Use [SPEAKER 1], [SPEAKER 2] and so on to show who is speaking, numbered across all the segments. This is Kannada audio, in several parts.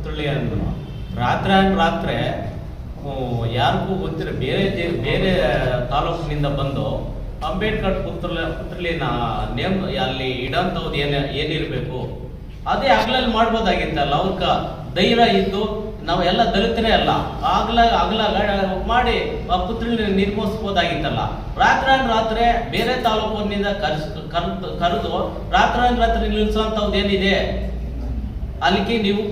[SPEAKER 1] ಪುತ್ಥಳಿಯನ್ನು ರಾತ್ರಿ ರಾತ್ರಿ ಯಾರಿಗೂ ಗೊತ್ತಿರ ಬೇರೆ ಬೇರೆ ತಾಲೂಕಿನಿಂದ ಬಂದು ಅಂಬೇಡ್ಕರ್ ಪುತ್ರ ಪುತ್ರಲಿನ ನೇಮ್, ಅಲ್ಲಿ ಇಡಂತವ್ದು ಏನ, ಏನಿರಬೇಕು, ಅದೇ ಆಗ್ಲಲ್ಲಿ ಮಾಡ್ಬೋದಾಗಿತ್ತಲ್ಲ, ಅವ್ರಕ ಧೈರ್ಯ ಇದ್ದು, ನಾವು ಎಲ್ಲ ದಲಿತರೇ ಅಲ್ಲ ಆಗ್ಲ ಅಗಲ ಮಾಡಿ ಆ ಪುತ್ಥಳಿ ನಿರ್ಮಿಸ್ಬೋದಾಗಿತ್ತಲ್ಲ ರಾತ್ರಿ ರಾತ್ರಿ ಬೇರೆ ತಾಲೂಕಿನಿಂದ ಕರೆಸ್, ಕರೆದು ರಾತ್ರಿ ರಾತ್ರಿ ನಿಲ್ಲಿಸುವಂಥದ್ದು ಏನಿದೆ ಅಲ್ಲಿಗೆ ನೀವು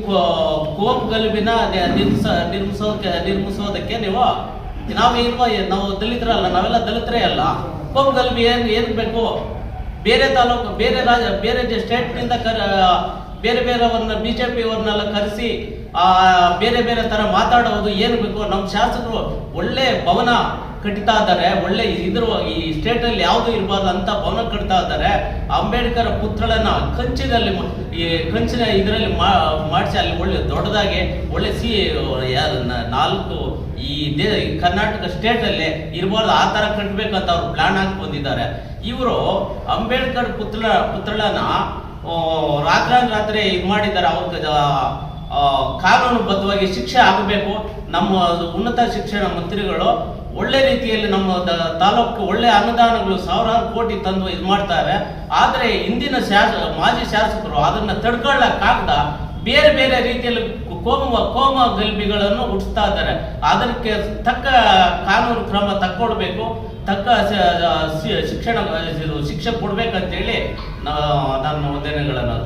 [SPEAKER 1] ಕೋಮ್ ಗಲುಬಿನ ನಿರ್ಮಿಸ ನಿರ್ಮಿಸೋದಕ್ಕೆ ನಿರ್ಮಿಸೋದಕ್ಕೆ ನೀವು ನಾವು ಇರುವ ನಾವು ದಲಿತರಲ್ಲ, ನಾವೆಲ್ಲ ದಲಿತರೇ ಅಲ್ಲ. ಕೋಮ್ ಗಲುಬಿ ಏನ್ ಏನ್ ಬೇಕು? ಬೇರೆ ತಾಲೂಕು, ಬೇರೆ ರಾಜ, ಬೇರೆ ಸ್ಟೇಟ್ನಿಂದ ಕರ ಬೇರೆ ಬೇರೆಯವ್ರನ್ನ ಬಿ ಜೆ ಪಿಯವ್ರನ್ನೆಲ್ಲ ಕರೆಸಿ, ಆ, ಬೇರೆ ಬೇರೆ ತರ ಮಾತಾಡೋದು ಏನು ಬೇಕು, ನಮ್ಮ ಶಾಸಕರು ಒಳ್ಳೆ ಭವನ ಕಟ್ತಾ ಇದ್ದಾರೆ, ಒಳ್ಳೆ ಇದ್ರ, ಈ ಸ್ಟೇಟ್ ಅಲ್ಲಿ ಯಾವುದು ಇರಬಾರ್ದು ಅಂತ ಭವನ ಕಟ್ತಾ ಇದ್ದಾರೆ. ಅಂಬೇಡ್ಕರ್ ಪುತ್ರಳನ್ನ ಕಂಚಿನಲ್ಲಿ ಈ ಕಂಚಿನ ಇದರಲ್ಲಿ ಮಾಡಿಸಿ, ಅಲ್ಲಿ ಒಳ್ಳೆ ದೊಡ್ಡದಾಗಿ, ಒಳ್ಳೆ ಸಿ ನಾಲ್ಕು ಈ ದೇ, ಕರ್ನಾಟಕ ಸ್ಟೇಟ್ ಅಲ್ಲಿ ಇರಬಾರ್ದು, ಆ ತರ ಕಟ್ಟಬೇಕಂತ ಅವ್ರು ಪ್ಲಾನ್ ಹಾಕಿ ಬಂದಿದ್ದಾರೆ. ಇವರು ಅಂಬೇಡ್ಕರ್ ಪುತ್ರ ಪುತ್ರಳನ್ನ ರಾತ್ರಿ ರಾತ್ರಿ ಇದು ಮಾಡಿದ್ದಾರೆ ಅವ್ರಿಗೆ ಆ, ಕಾನೂನುಬದ್ಧವಾಗಿ ಶಿಕ್ಷೆ ಆಗಬೇಕು. ನಮ್ಮ ಉನ್ನತ ಶಿಕ್ಷಣ ಮಂತ್ರಿಗಳು ಒಳ್ಳೆ ರೀತಿಯಲ್ಲಿ ನಮ್ಮ ತಾಲೂಕು ಒಳ್ಳೆ ಅನುದಾನಗಳು ಸಾವಿರಾರು ಕೋಟಿ ತಂದು ಇದು ಮಾಡ್ತಾರೆ. ಆದರೆ ಹಿಂದಿನ ಶಾಸ ಮಾಜಿ ಶಾಸಕರು ಅದನ್ನ ತಡ್ಕೊಳ್ಳಕ್ಕಾಗದ ಬೇರೆ ಬೇರೆ ರೀತಿಯಲ್ಲಿ ಕೋಮ ಕೋಮ ಗಲ್ಬಿಗಳನ್ನು ಹುಟ್ಟಿಸ್ತಾ ಇದ್ದಾರೆ. ಅದಕ್ಕೆ ತಕ್ಕ ಕಾನೂನು ಕ್ರಮ ತಕ್ಕೊಡ್ಬೇಕು, ತಕ್ಕ ಶಿಕ್ಷಣ ಶಿಕ್ಷೆ ಕೊಡ್ಬೇಕಂತೇಳಿ ನಾನು ವಂದನೆಗಳನ್ನು